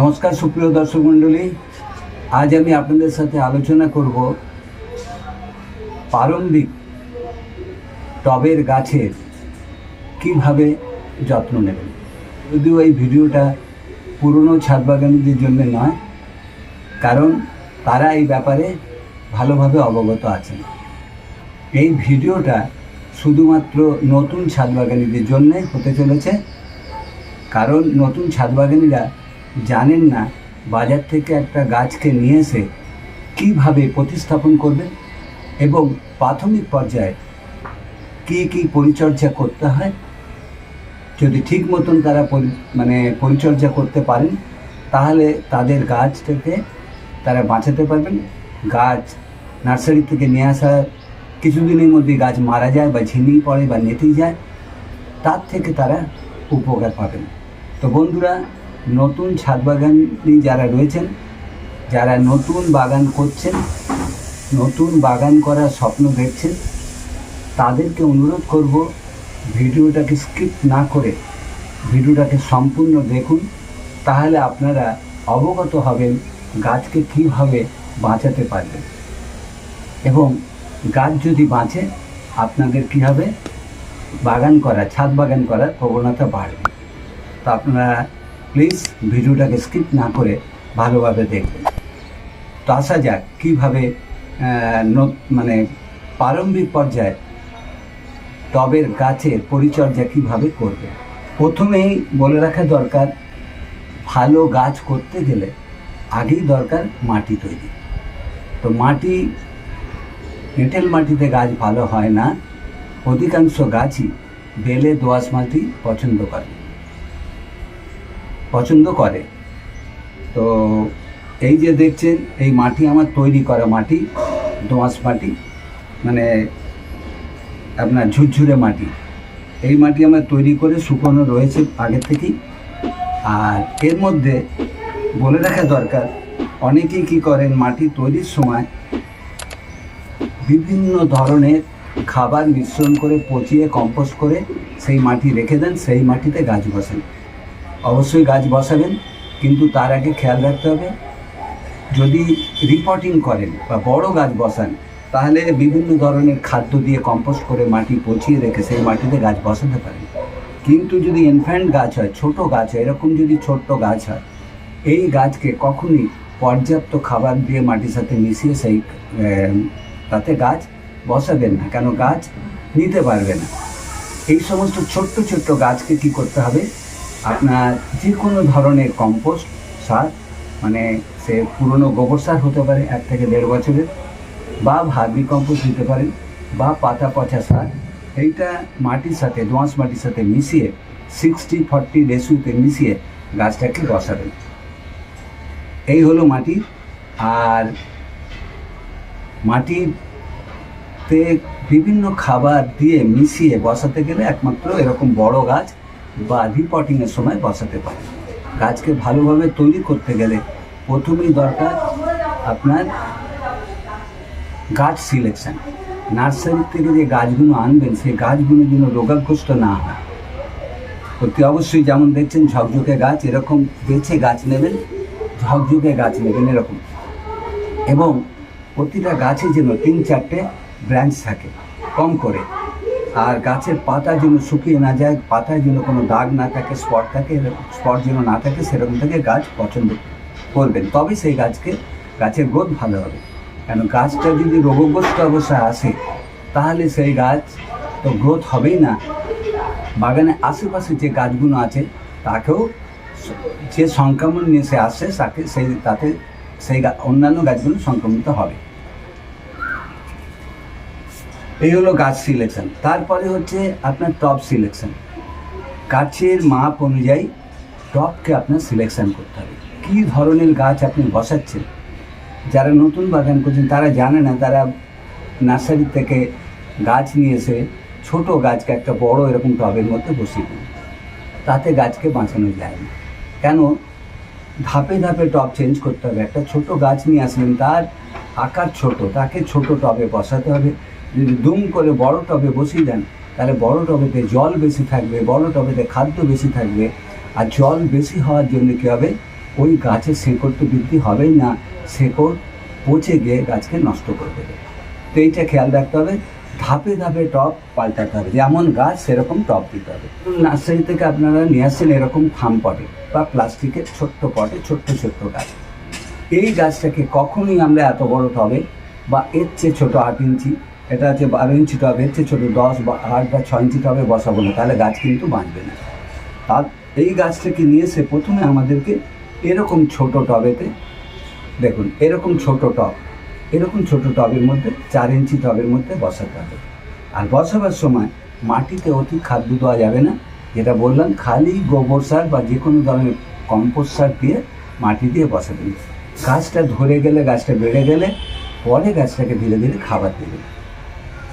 নমস্কার, সুপ্রিয় দর্শক মণ্ডলী। আজ আমি আপনাদের সাথে আলোচনা করব প্রারম্ভিক টবের গাছের কীভাবে যত্ন নেবেন। যদিও এই ভিডিওটা পুরনো ছাদ বাগানীদের জন্য নয়, কারণ তারা এই ব্যাপারে ভালোভাবে অবগত আছেন। এই ভিডিওটা শুধুমাত্র নতুন ছাদ বাগানীদের জন্যে হতে চলেছে, কারণ নতুন ছাদ বাগানীরা জানেন না বাজার থেকে একটা গাছকে নিয়ে এসে কীভাবে প্রতিস্থাপন করবেন এবং প্রাথমিক পর্যায়ে কী কী পরিচর্যা করতে হয়? যদি ঠিক মতন তারা মানে পরিচর্যা করতে পারেন, তাহলে তাদের গাছটাকে তারা বাঁচাতে পারবেন। গাছ নার্সারি থেকে নিয়ে আসা, কিছুদিনের মধ্যে গাছ মারা যায় বা ঝিমিয়ে পড়ে বা নেতেই যায়, তার থেকে তারা উপকার পাবেন। তো বন্ধুরা নতুন ছাদ বাগানি যারা রয়েছেন, যারা নতুন বাগান করছেন, নতুন বাগান করার স্বপ্ন দেখছেন, তাদেরকে অনুরোধ করব ভিডিওটাকে স্কিপ না করে ভিডিওটাকে সম্পূর্ণ দেখুন, তাহলে আপনারা অবগত হবেন গাছকে কীভাবে বাঁচাতে পারবেন। এবং গাছ যদি বাঁচে, আপনাদের কী হবে? বাগান করা, ছাদ বাগান করার প্রবণতা বাড়বে। তো আপনারা প্লিজ ভিডিওটাকে স্কিপ না করে ভালোভাবে দেখবেন। তো আসা যাক কীভাবে মানে প্রারম্ভিক পর্যায়ে টবের গাছের পরিচর্যা কীভাবে করবে। প্রথমেই বলে রাখা দরকার, ভালো গাছ করতে গেলে আগেই দরকার মাটি তৈরি। তো মাটি এঁটেল মাটিতে গাছ ভালো হয় না, অধিকাংশ গাছই বেলে দোআঁশ মাটি পছন্দ করে। পছন্দ করে। তো এই যে দেখছেন, এই মাটি আমার তৈরি করা মাটি দোআঁশ মাটি মানে আপনার ঝুরঝুরে মাটি। এই মাটি আমার তৈরি করে শুকনো রয়েছে আগের থেকেই। আর এর মধ্যে বলে রাখা দরকার, অনেকেই কী করেন, মাটি তৈরির সময় বিভিন্ন ধরনের খাবার মিশ্রণ করে পচিয়ে, কম্পোস্ট করে সেই মাটি রেখে দেন, সেই মাটিতে গাছ বসান। অবশ্যই গাছ বসাবেন, কিন্তু তার আগে খেয়াল রাখতে হবে, যদি রিপোর্টিং করেন বা বড় গাছ বসান, তাহলে বিভিন্ন ধরনের খাদ্য দিয়ে কম্পোস্ট করে মাটি পচিয়ে রেখে সেই মাটিতে গাছ বসাতে পারেন। কিন্তু যদি ইনফ্যান্ট গাছ হয়, ছোট গাছ হয়, এরকম যদি ছোট্ট গাছ হয়, এই গাছকে কখনই পর্যাপ্ত খাবার দিয়ে মাটির সাথে মিশিয়ে সেই তাতে গাছ বসাবেন না, কেন গাছ নিতে পারবে না। এই সমস্ত ছোট্ট ছোট্ট গাছকে কি করতে হবে? আপনার যে কোনো ধরনের কম্পোস্ট সার মানে সে পুরনো গোবর সার হতে পারে এক থেকে দেড় বছরের, বা ভার্মি কম্পোস্ট দিতে পারেন, বা পাতা পচা সার, এইটা মাটির সাথে দোঁয়াশ মাটির সাথে মিশিয়ে সিক্সটি ফর্টি রেসুতে মিশিয়ে গাছটাকে বসাবেন। এই হলো মাটি, আর মাটিতে বিভিন্ন খাবার দিয়ে মিশিয়ে বসাতে গেলে একমাত্র এরকম বড় গাছ বা রিপোর্টিংয়ের সময় বসাতে পারে। গাছকে ভালোভাবে তৈরি করতে গেলে প্রথমেই দরকার আপনার গাছ সিলেকশন নার্সারি থেকে যে গাছগুলো আনবেন, সেই গাছগুলো যেন রোগাগ্রস্ত না হয়। অতি অবশ্যই যেমন দেখছেন ঝকঝকে গাছ, এরকম বেছে গাছ নেবেন, ঝকঝকে গাছ নেবেন এরকম। এবং প্রতিটা গাছে যেন তিন চারটে ব্রাঞ্চ থাকে, কম করে। আর গাছের পাতা যেন শুকিয়ে না যায়, পাতায় যেন কোনো দাগ না থাকে, স্পট থাকে, স্পট যেন না থাকে, সেরকম থেকে গাছ পছন্দ করবেন। তবে সেই গাছকে, গাছের গ্রোথ ভালো হবে। কেন গাছটা যদি রোগগ্রস্ত অবস্থায় আসে, তাহলে সেই গাছ তো গ্রোথ হবেই না। বাগানের আশেপাশে যে গাছগুলো আছে, তাকেও যে সংক্রমণ নিয়ে সে আসছে, তাকে সেই, তাতে সেই অন্যান্য গাছগুলো সংক্রমিত হবে। এই হলো গাছ সিলেকশন তারপরে হচ্ছে আপনার টপ সিলেকশন গাছের মাপ অনুযায়ী টপকে আপনার সিলেকশন করতে হবে। কী ধরনের গাছ আপনি বসাচ্ছেন? যারা নতুন বাগান করছেন, তারা জানে না, তারা নার্সারি থেকে গাছ নিয়ে এসে ছোটো গাছকে একটা বড় এরকম টবের মধ্যে বসিয়ে দেন। তাতে গাছকে বাঁচানো যায় না। কেন? ধাপে ধাপে টব চেঞ্জ করতে হবে। একটা ছোট গাছ নিয়ে আসলেন, তার আকার ছোট, তাকে ছোট টবে বসাতে হবে। যদি দুম করে বড় টবে বসিয়ে দেন, তাহলে বড় টবেতে জল বেশি থাকবে, বড় টবেতে খাদ্য বেশি থাকবে। আর জল বেশি হওয়ার জন্য কী হবে? ওই গাছের শেকড় তো বৃদ্ধি হবেই না, শেকড় পচে গিয়ে গাছকে নষ্ট করে দেবে। তো এইটা খেয়াল রাখতে হবে, ধাপে ধাপে টপ পাল্টাতে হবে। যেমন গাছ, সেরকম টপ দিতে হবে। নার্সারি থেকে আপনারা নিয়ে আসছেন এরকম থাম পটে বা প্লাস্টিকের ছোট্ট পটে, ছোট্ট ছোট্ট গাছ। এই গাছটাকে কখনোই আমরা এত বড় টবে বা এর চেয়ে ছোটো আট ইঞ্চি এটা হচ্ছে বারো ইঞ্চি টবে চেয়ে ছোটো দশ বা আট বা ছয় ইঞ্চি টবে বসাবো না, তাহলে গাছ কিন্তু বাঁচবে না। আর এই গাছটাকে নিয়ে এসে প্রথমে আমাদেরকে এরকম ছোট টবেতে, দেখুন, এরকম ছোট টব, এরকম ছোট টবের মধ্যে চার ইঞ্চি টবের মধ্যে বসাতে হবে। আর বসাবার সময় মাটিতে অতি খাদ্য দেওয়া যাবে না, যেটা বললাম, খালি গোবর সার বা যে কোনো ধরনের কম্পোস্ট সার দিয়ে মাটি দিয়ে বসাবেন গাছটা ধরে গেলে, গাছটা বেড়ে গেলে, পরে গাছটাকে ধীরে ধীরে খাবার দেবেন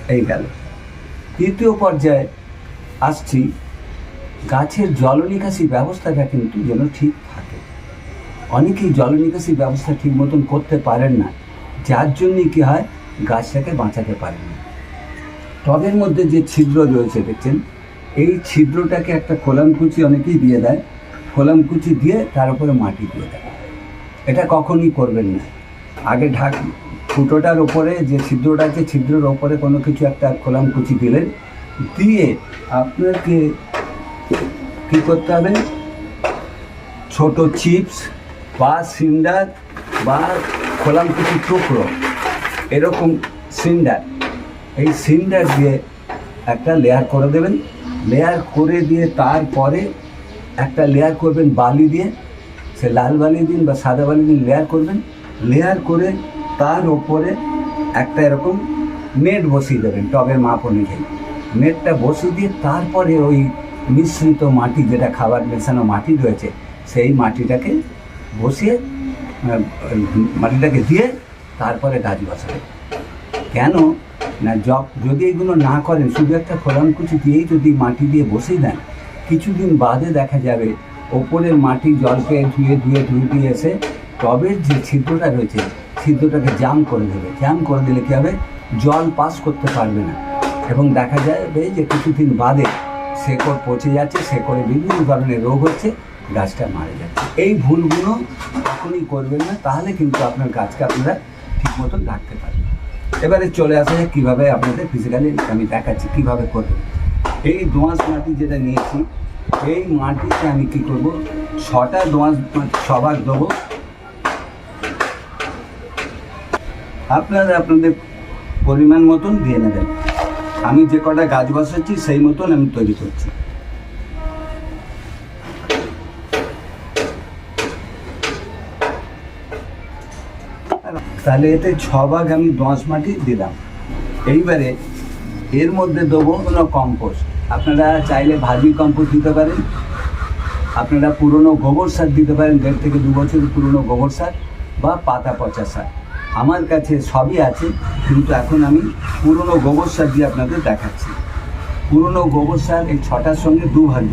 এই গেল। তৃতীয় পর্যায়ে আসছি, গাছের জল নিকাশি ব্যবস্থাটা কিন্তু যেন ঠিক থাকে। অনেকেই জল নিকাশি ব্যবস্থা ঠিক মতন করতে পারেন না, যার জন্যই কী হয়, গাছটাকে বাঁচাতে পারেন না। টবের মধ্যে যে ছিদ্র রয়েছে, দেখছেন? এই ছিদ্রটাকে একটা খোলামকুচি অনেকেই দিয়ে দেয়। খোলামকুচি দিয়ে তার উপরে মাটি দিয়ে দেয়। এটা কখনই করবেন না। আগে ঢাক ফুটোটার ওপরে, যে ছিদ্রটা আছে, ছিদ্রের ওপরে কোনো কিছু একটা খোলাম কুচি দিলেন। দিয়ে আপনাকে কী করতে হবে? ছোট চিপস বা সিন্ডার বা খোলাম কিছু টুকরো, এরকম সিন্ডার। এই সিন্ডার দিয়ে একটা লেয়ার করে দেবেন। লেয়ার করে দিয়ে তারপরে একটা লেয়ার করবেন বালি দিয়ে। সে লাল বালি দিন বা সাদা বালি দিন লেয়ার করবেন। লেয়ার করে তার ওপরে একটা এরকম নেট বসিয়ে দেবেন, টবের মাপ অনুযায়ী। নেটটা বসিয়ে দিয়ে তারপরে ওই মিশ্রিত মাটি, যেটা খাবার মেশানো মাটি রয়েছে, সেই মাটিটাকে বসিয়ে মাটিটাকে দিয়ে তারপরে গাছ বসাবে কেন? না জব যদি এগুলো না করেন, শুধু একটা খোলামকুচি দিয়েই যদি মাটি দিয়ে বসিয়ে দেন, কিছুদিন বাদে দেখা যাবে ওপরের মাটি জল পেয়ে ধুয়ে ধুয়ে ধুয়ে ধুয়ে এসে টবের যে ছিদ্রটা রয়েছে ছিদ্রটাকে জাম করে দেবে। জাম করে দিলে কী হবে? জল পাস করতে পারবে না। এবং দেখা যাবে যে কিছুদিন বাদে শেকড় পচে যাচ্ছে, শেকড়ে বিভিন্ন ধরনের রোগ হচ্ছে, গাছটা মারা যাচ্ছে। এই ভুলগুলো কখনই করবেন না, তাহলে কিন্তু আপনার গাছকে আপনারা ঠিক মতন রাখতে পারবেন। এবারে চলে আসা যাক কীভাবে আপনাদের ফিজিক্যালি আমি দেখাচ্ছি কীভাবে করবেন। এই দোঁয়াশ মাটি যেটা নিয়েছি, এই মাটিতে আমি কী করব? ছটা দোঁয়াশ সবার দেবো। আপনারা আপনাদের পরিমাণ মতন দিয়ে নেবেন। আমি যে কটা গাছ বসাচ্ছি, সেই মতন আমি তৈরি করছি। তাহলে এতে ছ ভাগ আমি দশ মাটি দিলাম। এইবারে এর মধ্যে দেবো কোনো কম্পোস্ট। আপনারা চাইলে ভাজি কম্পোস্ট দিতে পারেন। আপনারা পুরনো গোবর সার দিতে পারেন, দেড় থেকে দু বছরের পুরনো গোবর সার বা পাতা পচা সার। আমার কাছে সবই আছে, কিন্তু এখন আমি পুরনো গোবর সার দিয়ে আপনাদের দেখাচ্ছি। পুরনো গোবর সার এই ছটার সঙ্গে দু ভাগ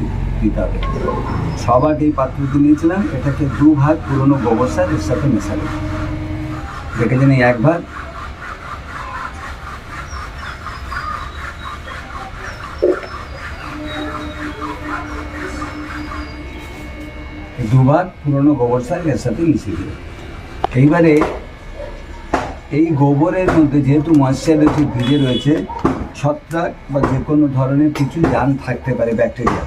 দিতে হবে। ছ ভাগ এই পাত্রটি নিয়েছিলাম, এটাকে দু ভাগ পুরনো গোবর সার এর সাথে মেশাবে। দেখেছেন এই এক ভাগ দুভাগ পুরনো গোবর সার এর সাথে মিশিয়ে দিল এইবারে এই গোবরের মধ্যে যেহেতু ময়শ্চারাইজার ভিজে রয়েছে, ছত্রাক বা যে কোনো ধরনের কিছু জান থাকতে পারে, ব্যাকটেরিয়া।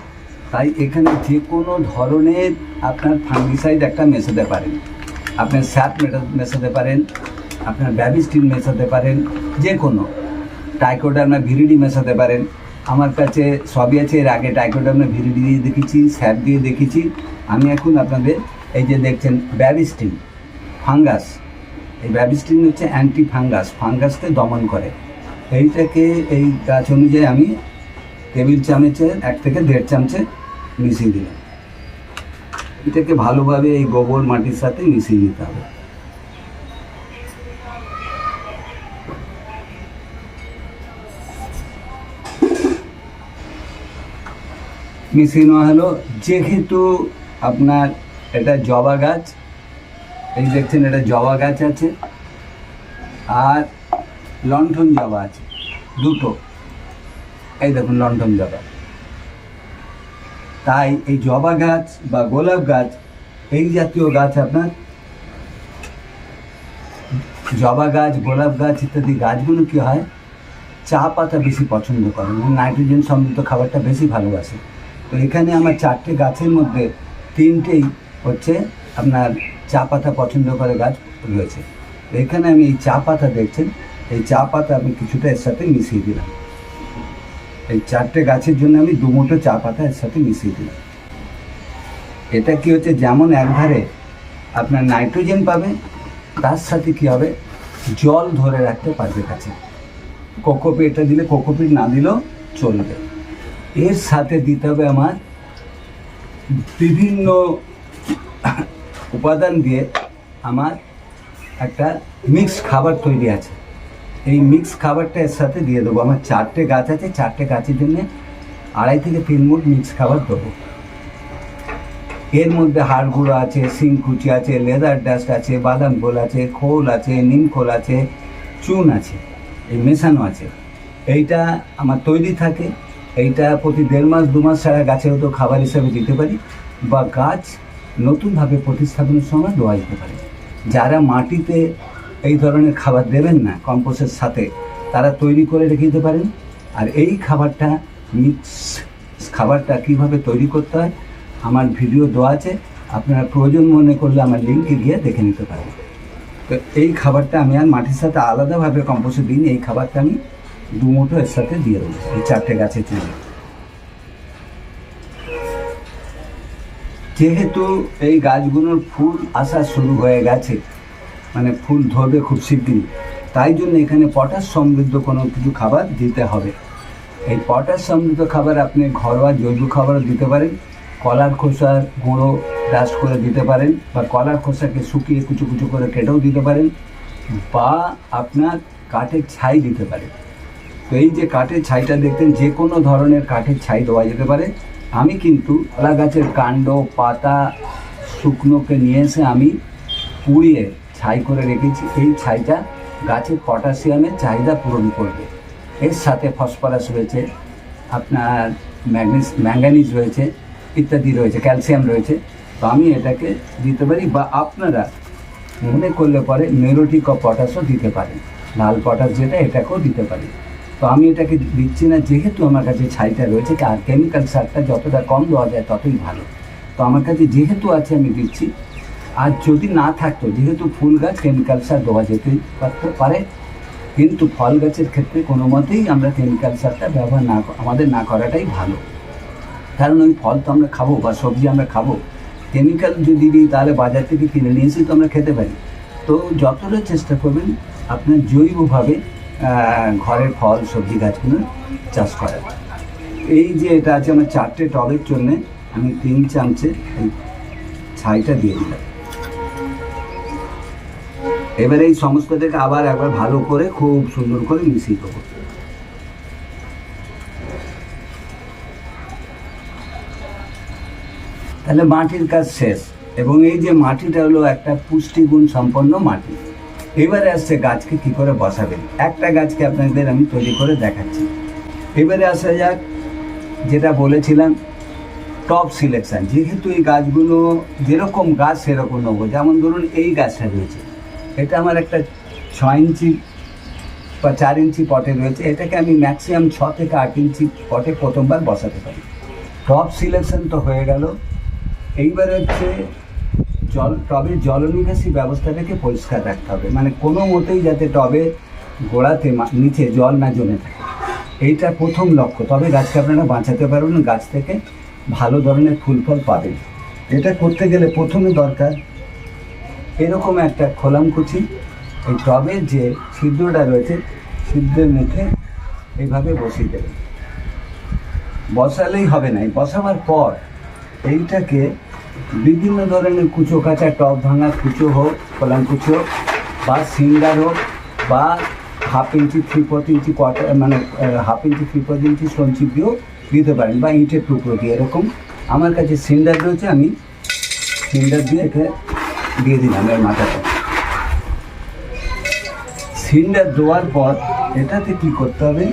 তাই এখানে যে কোনো ধরনের আপনার ফাঙ্গিসাইড একটা মেশাতে পারেন। আপনার স্যাপ মেশাতে পারেন, আপনার ব্যাবিস্টিন মেশাতে পারেন, যে কোনো। টাইকোডার্মা ভিরিডি মেশাতে পারেন। আমার কাছে সবই আছে, এর আগে টাইকোডার্মা ভিরিডি দিয়ে দেখেছি, স্যাপ দিয়ে দেখেছি। আমি এখন আপনাদের এই যে দেখছেন, ব্যাবিস্টিন, ফাঙ্গাস। এই ব্যাবিস্টিন হচ্ছে অ্যান্টি ফাঙ্গাস ফাঙ্গাসকে দমন করে। এইটাকে, এই গাছ অনুযায়ী আমি টেবিল চামচে, এক থেকে দেড় চামচে মিশিয়ে দিলাম। এটাকে ভালোভাবে এই গোবর মাটির সাথে মিশিয়ে নিতে হবে। মিশিয়ে নেওয়া হলো। যেহেতু আপনার এটা জবা গাছ এই দেখছেন এটা জবা গাছ আছে আর লণ্ঠন জবা আছে, দুটো। এই দেখুন লণ্ঠন জবা তাই এই জবা গাছ বা গোলাপ গাছ, এই জাতীয় গাছ আপনার জবা গাছ, গোলাপ গাছ ইত্যাদি গাছগুলো কি হয়? চা পাতা বেশি পছন্দ করে মানে নাইট্রোজেন সমৃদ্ধ খাবারটা বেশি ভালোবাসে। তো এখানে আমার চারটে গাছের মধ্যে তিনটেই হচ্ছে আপনার চা পাতা পছন্দ করে গাছ রয়েছে। এখানে আমি এই চা পাতা দেখছেন, এই চা পাতা আমি কিছুটা এর সাথে মিশিয়ে দিলাম। এই চারটে গাছের জন্য আমি দু মুঠো চা পাতা এর সাথে মিশিয়ে দিলাম। এটা কি হচ্ছে, যেমন একধারে আপনার নাইট্রোজেন পাবে, তার সাথে কি হবে, জল ধরে রাখতে পারবে গাছে। কোকোপিট এটা দিলে কোকোপিট না দিলেও চলবে। এর সাথে দিতে হবে আমার বিভিন্ন উপাদান দিয়ে আমার একটা মিক্স খাবার তৈরি আছে। এই মিক্স খাবারটা এর সাথে দিয়ে দেবো। আমার চারটে গাছ আছে, চারটে গাছের জন্য আড়াই থেকে তিন মুঠ মিক্স খাবার দেবো। এর মধ্যে হাড় গুঁড়ো আছে, শিংকুচি আছে, লেদার ডাস্ট আছে, বাদাম খোল আছে খোল আছে, নিম খোল আছে, চুন আছে, এই মেশানো আছে। এইটা আমার তৈরি থাকে। এইটা প্রতি দেড় মাস, দু মাস ছাড়া গাছের তো খাবার হিসাবে দিতে পারি। বা গাছ নতুনভাবে প্রতিস্থাপনের সময় দেওয়া যেতে পারে। যারা মাটিতে এই ধরনের খাবার দেবেন না, কম্পোস্টের সাথে, তারা তৈরি করে রেখে দিতে পারেন। আর এই খাবারটা মিক্স খাবারটা কীভাবে তৈরি করতে হয়, আমার ভিডিও দেওয়া আছে। আপনারা প্রয়োজন মনে করলে আমার লিঙ্কে গিয়ে দেখে নিতে পারেন। তো এই খাবারটা আমি আর মাটির সাথে আলাদাভাবে কম্পোস্টে দিন এই খাবারটা আমি দুমুঠো এর সাথে দিয়ে দেবো। এই চারটে গাছের জন্য যেহেতু এই গাছগুলোর ফুল আসা শুরু হয়ে গেছে মানে ফুল ধরবে খুব শিগগিরই, তাই জন্য এখানে পটাশ সমৃদ্ধ কোনো কিছু খাবার দিতে হবে। এই পটাশ সমৃদ্ধ খাবার আপনি ঘরোয়া জৈব খাবারও দিতে পারেন, কলার খোসার গুঁড়ো ডাস্ট করে দিতে পারেন বা কলার খোসাকে শুকিয়ে কুচু কুচু করে কেটেও দিতে পারেন বা আপনার কাঠের ছাই দিতে পারেন। তো এই যে কাঠের ছাইটা দেখতেন, যে কোনো ধরনের কাঠের ছাই দেওয়া যেতে পারে। আমি কিন্তু কলা গাছের কাণ্ড, পাতা, শুকনোকে নিয়ে এসে আমি পুড়িয়ে ছাই করে রেখেছি। এই ছাইটা গাছের পটাশিয়ামের চাহিদা পূরণ করবে। এর সাথে ফসফরাস রয়েছে, আপনার ম্যাগনিস, ম্যাঙ্গানিজ রয়েছে, ইত্যাদি রয়েছে, ক্যালসিয়াম রয়েছে। তো আমি এটাকে দিতে পারি বা আপনারা মনে করলে পরে মেরোটিক অফ পটাশও দিতে পারেন। লাল পটাশ যেটা, এটাকেও দিতে পারি তো আমি এটাকে দিচ্ছি না, যেহেতু আমার কাছে ছাইটা রয়েছে আর কেমিক্যাল সারটা যতটা কম দেওয়া যায় ততই ভালো। তো আমার কাছে যেহেতু আছে, আমি দিচ্ছি। আর যদি না থাকতো, যেহেতু ফুল গাছ কেমিক্যাল সার দেওয়া যেতেই পারে। কিন্তু ফল গাছের ক্ষেত্রে কোনো মতেই আমরা কেমিক্যাল সারটা ব্যবহার না, আমাদের না করাটাই ভালো। কারণ ওই ফল তো আমরা খাব বা সবজি আমরা খাব। কেমিক্যাল যদি দিই, তাহলে বাজার থেকে কিনে নিয়ে এসে তো আমরা খেতে পারি। তো যতটা চেষ্টা করবেন, আপনার জৈবভাবে ঘরের ফল, সবজি গাছগুলো চাষ করার এই যে এটা আছে আমার চারটে টবের জন্যে, আমি তিন চামচে এই ছাইটা দিয়ে দিলাম। এবারে এই সমস্তটাকে আবার একবার ভালো করে, খুব সুন্দর করে মিশিয়ে দেবো তাহলে মাটির কাজ শেষ। এবং এই যে মাটিটা হলো একটা পুষ্টিগুণ সম্পন্ন মাটি। এবারে আসছে গাছকে কি করে বসাবেন? একটা গাছকে আপনাদের আমি তৈরি করে দেখাচ্ছি। এবারে আসা যাক, যেটা বলেছিলাম টপ সিলেকশন যেহেতু এই গাছগুলো যেরকম গাছ, সেরকম নেব। যেমন ধরুন এই গাছটা রয়েছে। এটা আমার একটা ছ ইঞ্চি বা চার ইঞ্চি পটে রয়েছে। এটাকে আমি ম্যাক্সিমাম ছ থেকে আট ইঞ্চি পটে প্রথমবার বসাতে পারি। টপ সিলেকশন তো হয়ে গেল। এইবার হচ্ছে জল টবের জল নিকাশি ব্যবস্থাটাকে পরিষ্কার রাখতে হবে। মানে কোনো মতেই যাতে টবে গোড়াতে নিচে জল না জমে থাকে। এইটা প্রথম লক্ষ্য। তবে গাছকে আপনারা বাঁচাতে পারবেন, গাছ থেকে ভালো ধরনের ফুল ফল পাবেন। এটা করতে গেলে প্রথমে দরকার এরকম একটা খোলামকুচি এই টবের যে ছিদ্রটা রয়েছে, ছিদ্রের মুখে এইভাবে বসিয়ে দেবেন। বসালেই হবে না। বসাবার পর এইটাকে বিভিন্ন ধরনের কুচো কাঁচা টব ভাঙা কুচো হোক, কলাম কুচো বা সিঙ্গার হোক বা half inch three fourth inch quarter মানে half inch three fourth inch সঞ্চি দিয়েও দিতে পারেন বা ইটের টুকরো দিয়ে। এরকম আমার কাছে সিন্ডার রয়েছে, আমি সিন্ডার দিয়ে একে দিয়ে দিলাম এর মাথাটা। সিন্ডার দেওয়ার পর এটাতে কি করতে হবে?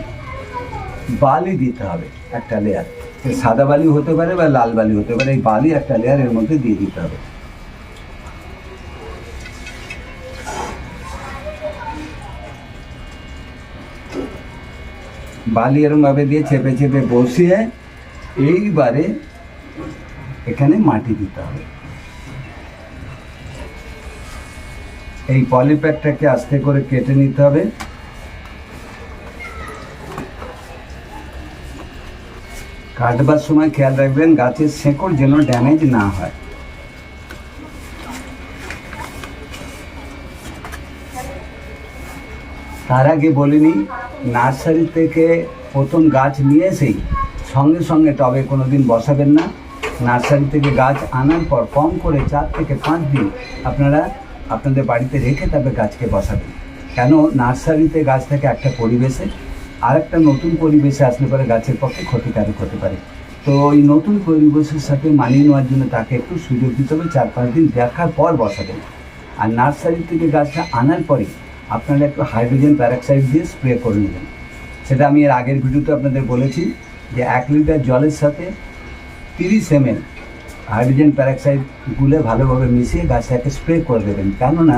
বালি দিতে হবে একটা লেয়ার সাদা বালি হতে পারে বা লাল বালি হতে পারে, এই বালি একটা লেয়ার এর মধ্যে দিয়ে দিতে হবে। বালি এরমভাবে দিয়ে চেপে চেপে বসিয়ে এইবারে এখানে মাটি দিতে হবে। এই পলিপ্যাকটাকে আস্তে করে কেটে নিতে হবে। কাটবার সময় খেয়াল রাখবেন, গাছের শেকড় যেন ড্যামেজ না হয়। তার আগে বলিনি, নার্সারি থেকে প্রথম গাছ নিয়ে এসেই সঙ্গে সঙ্গে টবে কোনো দিন বসাবেন না। নার্সারি থেকে গাছ আনার পর কম করে চার থেকে পাঁচ দিন আপনারা আপনাদের বাড়িতে রেখে তবে গাছকে বসাবেন। কেন? নার্সারিতে গাছ থাকে একটা পরিবেশে। আর একটা নতুন পরিবেশে আসলে পরে গাছের পক্ষে ক্ষতিকারক হতে পারে। তো ওই নতুন পরিবেশের সাথে মানিয়ে নেওয়ার জন্য তাকে একটু সুযোগ দিতে হবে, চার পাঁচ দিন দেখার পর বসাবেন। আর নার্সারি থেকে গাছটা আনার পরে আপনারা একটু হাইড্রোজেন প্যারাক্সাইড দিয়ে স্প্রে করে নেবেন। সেটা আমি এর আগের ভিডিওতে আপনাদের বলেছি যে এক লিটার জলের সাথে তিরিশ এম হাইড্রোজেন প্যারাক্সাইড গুলে ভালোভাবে মিশিয়ে গাছটাকে স্প্রে করে দেবেন। কেননা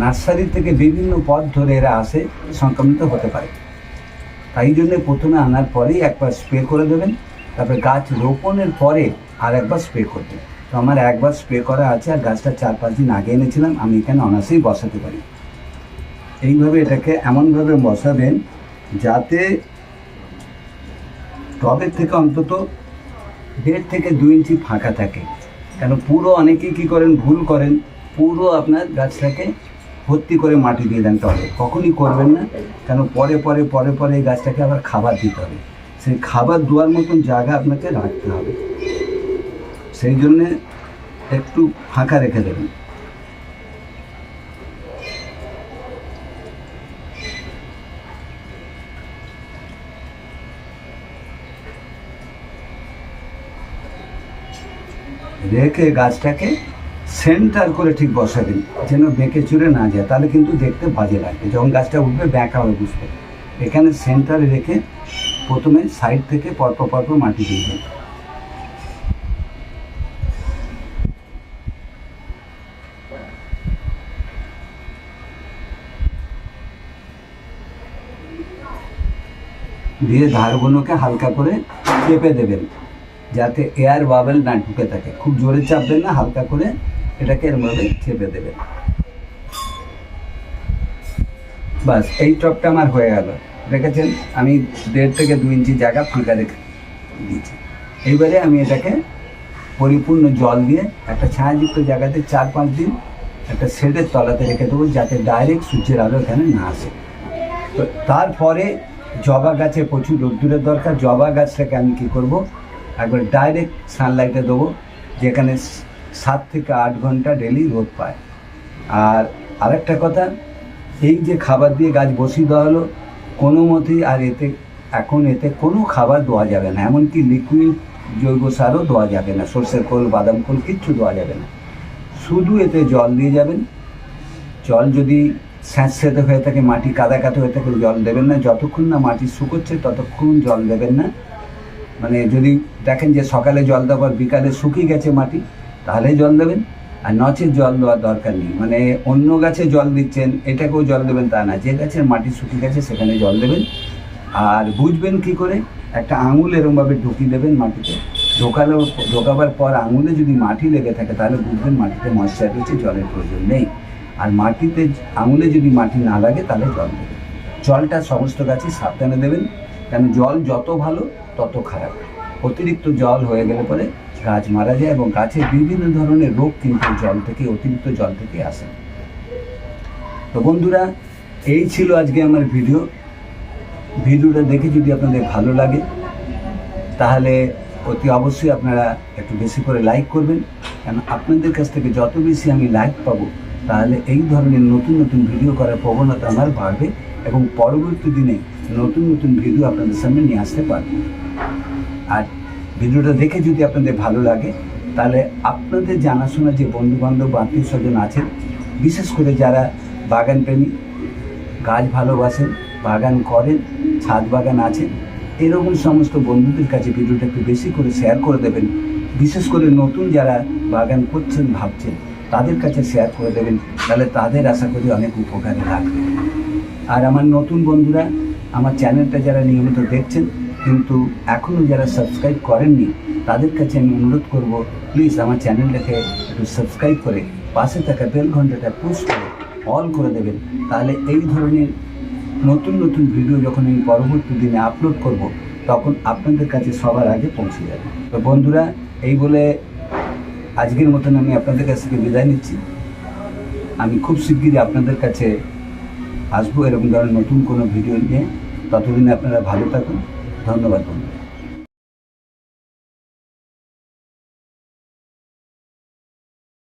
নার্সারি থেকে বিভিন্ন পথ ধরে এরা আসে, সংক্রমিত হতে পারে। তাই জন্য প্রথমে আনার পরেই একবার স্প্রে করে দেবেন, তারপরে গাছ রোপণের পরে আর একবার স্প্রে করবেন তো আমার একবার স্প্রে করা আছে আর গাছটা চার পাঁচ দিন আগে এনেছিলাম, আমি এখানে অনাসেই বসাতে পারি। এইভাবে এটাকে এমনভাবে বসাবেন যাতে টবের থেকে অন্তত দেড় থেকে দু ইঞ্চি ফাঁকা থাকে। কেন পুরো অনেকেই কী করেন? ভুল করেন। পুরো আপনার গাছটাকে ভর্তি করে মাটি দিয়ে দেন টবে কখনই করবেন না, কেন পরে পরে পরে পরে এই গাছটাকে আবার খাবার দিতে হবে। সেই খাবার দেওয়ার মতন জায়গা আপনাকে রাখতে হবে। সেই জন্যে একটু ফাঁকা রেখে দেবেন। রেখে গাছটাকে সেন্টার করে ঠিক বসাবেন। যেন বেঁকে চুরে না যায়, তাহলে কিন্তু দেখতে বাজে লাগবে। যখন গাছটা উঠবে, ব্যাঁকা হবে বুঝবে এখানে সেন্টারে রেখে প্রথমে সাইড থেকে পরপর পরপর মাটি দিয়ে দেবেন দিয়ে ধারগুলোকে হালকা করে চেপে দেবেন, যাতে এয়ার বাবেল না ঢুকে থাকে। খুব জোরে চাপবেন না, হালকা করে এটাকে এরমভাবে চেপে দেবেন বাস, এই টপটা আমার হয়ে গেল। দেখেছেন? আমি দেড় থেকে দু ইঞ্চি জায়গা ফাঁকা রেখে দিয়েছি। এইবারে আমি এটাকে পরিপূর্ণ জল দিয়ে একটা ছায়াযুক্ত জায়গাতে চার পাঁচ দিন একটা শেডের তলাতে রেখে দেবো, যাতে ডাইরেক্ট সূর্যের আলো এখানে না আসে। তো তারপরে জবা গাছে প্রচুর রোদ্দুরের দরকার। জবা গাছটাকে আমি কী করব? একবার ডাইরেক্ট সানলাইটে দেবো, যেখানে সাত থেকে আট ঘণ্টা ডেলি রোদ পায়। আর আরেকটা কথা, এই যে খাবার দিয়ে গাছ বসিয়ে দেওয়া হলো, কোনো মতেই আর এতে, এখন এতে কোনো খাবার দেওয়া যাবে না। এমনকি লিকুইড জৈব সারও দেওয়া যাবে না। সর্ষের খোল, বাদাম খোল, কিচ্ছু দেওয়া যাবে না। শুধু এতে জল দিয়ে যাবেন। জল যদি স্যাঁতস্যাঁতে হয়ে থাকে, মাটি কাদা কাদা হয়ে থাকে, জল দেবেন না। যতক্ষণ না মাটি শুকোচ্ছে, ততক্ষণ জল দেবেন না। মানে যদি দেখেন যে সকালে জল দেওয়ার বিকালে শুকিয়ে গেছে মাটি তাহলে জল দেবেন। আর নচে জল দেওয়ার দরকার নেই। মানে অন্য গাছে জল দিচ্ছেন, এটাকেও জল দেবেন তা না। যে গাছের মাটি শুকিয়ে গেছে, সেখানে জল দেবেন। আর বুঝবেন কি করে? একটা আঙুল এরমভাবে ঢুকিয়ে দেবেন মাটিতে। ঢোকালো ঢোকাবার পর আঙুলে যদি মাটি লেগে থাকে, তাহলে বুঝবেন মাটিতে ময়শ্চার রয়েছে, জলের প্রয়োজন নেই। আর মাটিতে আঙুলে যদি মাটি না লাগে, তাহলে জল দেবেন। জলটা সমস্ত গাছে সাবধানে দেবেন। কেন? জল যত ভালো, তত খারাপ। অতিরিক্ত জল হয়ে গেলে পরে গাছ মারা যায় এবং গাছের বিভিন্ন ধরনের রোগ কিন্তু জল থেকে, অতিরিক্ত জল থেকে আসে। তো বন্ধুরা, এই ছিল আজকে আমার ভিডিও। ভিডিওটা দেখে যদি আপনাদের ভালো লাগে, তাহলে অতি অবশ্যই আপনারা একটু বেশি করে লাইক করবেন। কেন, আপনাদের কাছ থেকে যত বেশি আমি লাইক পাবো, তাহলে এই ধরনের নতুন নতুন ভিডিও করার প্রবণতা আমার বাড়বে এবং পরবর্তী দিনে নতুন নতুন ভিডিও আপনাদের সামনে নিয়ে আসতে পারবে। আর ভিডিওটা দেখে যদি আপনাদের ভালো লাগে, তাহলে আপনাদের জানাশোনা যে বন্ধু বান্ধব আত্মীয় স্বজন আছেন, বিশেষ করে যারা বাগান প্রেমী, গাছ ভালোবাসেন, বাগান করেন, ছাদ বাগান আছে এরকম সমস্ত বন্ধুদের কাছে ভিডিওটা একটু বেশি করে শেয়ার করে দেবেন। বিশেষ করে নতুন যারা বাগান করছেন, ভাবছেন, তাদের কাছে শেয়ার করে দেবেন, তাহলে তাদের আশা করি অনেক উপকারে লাগবে। আর আমার নতুন বন্ধুরা, আমার চ্যানেলটা যারা নিয়মিত দেখছেন কিন্তু এখনও যারা সাবস্ক্রাইব করেননি, তাদের কাছে আমি অনুরোধ করব প্লিজ আমার চ্যানেলটাকে একটু সাবস্ক্রাইব করে পাশে থাকা বেল ঘন্টাটা পুশ করে অল করে দেবেন। তাহলে এই ধরনের নতুন নতুন ভিডিও যখন আমি পরবর্তী দিনে আপলোড করব, তখন আপনাদের কাছে সবার আগে পৌঁছে যাবে। তো বন্ধুরা, এই বলে আজকের মতন আমি আপনাদের কাছ থেকে বিদায় নিচ্ছি। আমি খুব শিগগিরই আপনাদের কাছে আসব এরকম ধরনের নতুন কোনো ভিডিও নিয়ে। ততদিনে আপনারা ভালো থাকুন। ধন্যবাদ বন্ধুরা